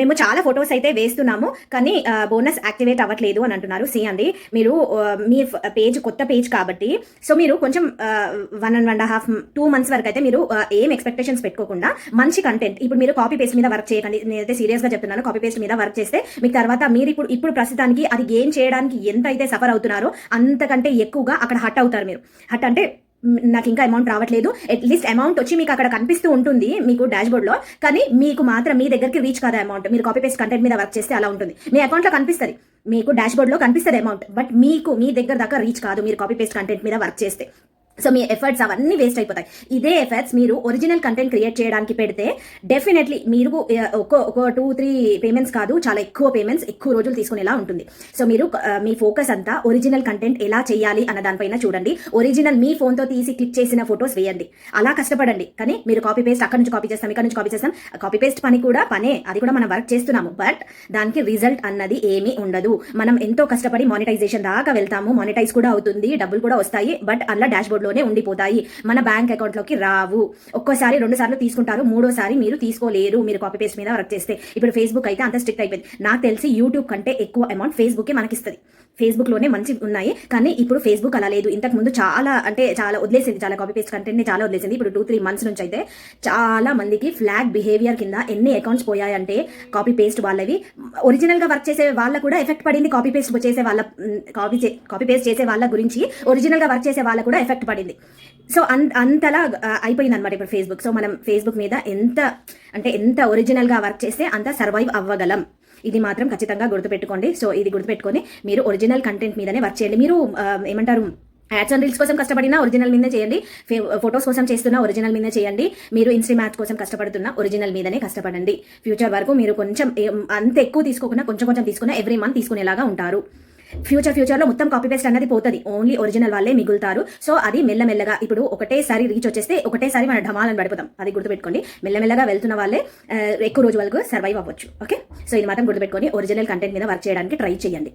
మేము చాలా ఫొటోస్ అయితే వేస్తున్నాము కానీ బోనస్ యాక్టివేట్ అవ్వట్లేదు అని అంటున్నారు సి అండి మీరు మీ పేజ్ కొత్త పేజ్ కాబట్టి సో మీరు కొంచెం one and one half two months వరకు అయితే మీరు ఏం ఎక్స్పెక్టేషన్స్ పెట్టుకోకుండా మంచి కంటెంట్ ఇప్పుడు మీరు కాపీ పేస్ట్ మీద వర్క్ చేయకండి. నేనైతే సీరియస్గా చెప్తున్నాను కాపీ పేస్ట్ మీద వర్క్ చేస్తే మీకు తర్వాత మీరు ఇప్పుడు ఇప్పుడు ప్రస్తుతానికి అది గెయిన్ చేయడానికి ఎంత అయితే సఫర్ అవుతున్నారో అంతకంటే ఎక్కువగా అక్కడ హట్ అవుతారు మీరు. హట్ అంటే నాకు ఇంకా అమౌంట్ రావట్లేదు. అట్లీస్ట్ అమౌంట్ వచ్చి మీకు అక్కడ కనిపిస్తూ ఉంటుంది మీకు డాష్లో. కానీ మీకు మాత్రం మీ దగ్గరికి రీచ్ కాదు అమౌంట్ మీరు కాపీ పేస్ట్ కంటెంట్ మీద వర్క్ చేస్తే అలా ఉంటుంది. మీ అకౌంట్లో కనిపిస్తుంది. మీకు డాష్లో కనిపిస్తుంది అమౌంట్ బట్ మీకు మీ దగ్గర దాకా రీచ్ కాదు మీరు కాపీ పేస్ట్ కంటెంట్ మీద వర్క్ చేస్తే. సో మీ ఎఫర్ట్స్ అవన్నీ వేస్ట్ అయిపోతాయి. ఇదే ఎఫర్ట్స్ మీరు ఒరిజినల్ కంటెంట్ క్రియేట్ చేయడానికి పెడితే డెఫినెట్లీ మీరు ఒక్కో ఒక ఒక టూ త్రీ పేమెంట్స్ కాదు చాలా ఎక్కువ పేమెంట్స్ ఎక్కువ రోజులు తీసుకునేలా ఉంటుంది. సో మీరు మీ ఫోకస్ అంతా ఒరిజినల్ కంటెంట్ ఎలా చేయాలి అన్న దానిపైన చూడండి. ఒరిజినల్ మీ ఫోన్తో తీసి క్లిక్ చేసిన ఫొటోస్ వేయండి. అలా కష్టపడండి. కానీ మీరు కాపీ పేస్ట్ అక్కడ నుంచి కాపీ చేస్తాం ఇక్కడ నుంచి కాపీ చేస్తాం. కాపీ పేస్ట్ పని కూడా పనే. అది కూడా మనం వర్క్ చేస్తున్నాము. బట్ దానికి రిజల్ట్ అన్నది ఏమీ ఉండదు. మనం ఎంతో కష్టపడి మానిటైజేషన్ దాకా వెళ్తాము. మానిటైజ్ కూడా అవుతుంది. డబ్బులు కూడా వస్తాయి. బట్ అలా డాష్ లోనే ఉండిపోతాయి. మన బ్యాంక్ అకౌంట్లోకి రావు. ఒక్కోసారి రెండు సార్లు తీసుకుంటారు. మూడోసారి మీరు తీసుకోలేరు. మీరు కాపీ పేస్ట్ మీద వర్క్ చేస్తే. ఇప్పుడు ఫేస్బుక్ అయితే అంత స్ట్రిక్ట్ అయిపోయింది. నాకు తెలిసి యూట్యూబ్ కంటే ఎక్కువ అమౌంట్ ఫేస్బుక్ మనకి ఇస్తుంది ఫేస్బుక్లోనే మంచి ఉన్నాయి. కానీ ఇప్పుడు ఫేస్బుక్ అలా లేదు. ఇంతకు ముందు చాలా అంటే చాలా వదిలేసింది. చాలా కాపీ పేస్ట్ కంటెంట్ని చాలా వదిలేసింది. ఇప్పుడు టూ త్రీ మంత్స్ నుంచి అయితే చాలా మందికి ఫ్లాగ్ బిహేవియర్ కింద ఎన్ని అకౌంట్స్ పోయాయంటే కాపీ పేస్ట్ వాళ్ళవి. ఒరిజినల్గా వర్క్ చేసే వాళ్ళ కూడా ఎఫెక్ట్ పడింది. కాపీ పేస్ట్ చేసే వాళ్ళ కాపీ కాపీ పేస్ట్ చేసే వాళ్ళ గురించి. ఒరిజినల్గా వర్క్ చేసే వాళ్ళ కూడా ఎఫెక్ట్ పడింది. సో అన్ అంతలా అయిపోయింది అనమాట ఇప్పుడు ఫేస్బుక్ సో మనం ఫేస్బుక్ మీద ఎంత అంటే ఎంత ఒరిజినల్గా వర్క్ చేస్తే అంత సర్వైవ్ అవ్వగలం. ఇది మాత్రం ఖచ్చితంగా గుర్తుపెట్టుకోండి. సో ఇది గుర్తుపెట్టుకొని మీరు ఒరిజినల్ కంటెంట్ మీదనే వర్క్ చేయండి. మీరు ఏమంటారు యాడ్స్ అండ్ రీల్స్ కోసం కష్టపడినా ఒరిజినల్ మీదే చేయండి. ఫొటోస్ కోసం చేస్తున్న ఒరిజినల్ మీదే చేయండి. మీరు ఇన్స్ట్రీ మ్యాచ్ కోసం కష్టపడుతున్న ఒరిజినల్ మీదనే కష్టపడండి. ఫ్యూచర్ వరకు మీరు కొంచెం అంత ఎక్కువ తీసుకోకుండా కొంచెం కొంచెం తీసుకున్నా ఎవ్రీ మంత్ తీసుకునేలాగా ఉంటారు. ఫ్యూచర్ ఫ్యూచర్లో మొత్తం కాపీ పేస్ట్ అన్నది పోతుంది. ఓన్లీ ఒరిజినల్ వాళ్ళే మిగులుతారు. సో అది మెల్లమెల్లగా ఇప్పుడు ఒకటేసారి రీచ్ వచ్చేస్తే ఒకటేసారి మన ఢమాలని పడిపోతాం. అది గుర్తుపెట్టుకోండి. మెల్లమెల్లగా వెళ్తున్న వాళ్ళే ఎక్కువ రోజు వరకు సర్వైవ్ అవ్వచ్చు. ఓకే సో ఇది మాత్రం గుర్తుపెట్టుకొని ఒరిజినల్ కంటెంట్ మీద వర్క్ చేయడానికి ట్రై చేయండి.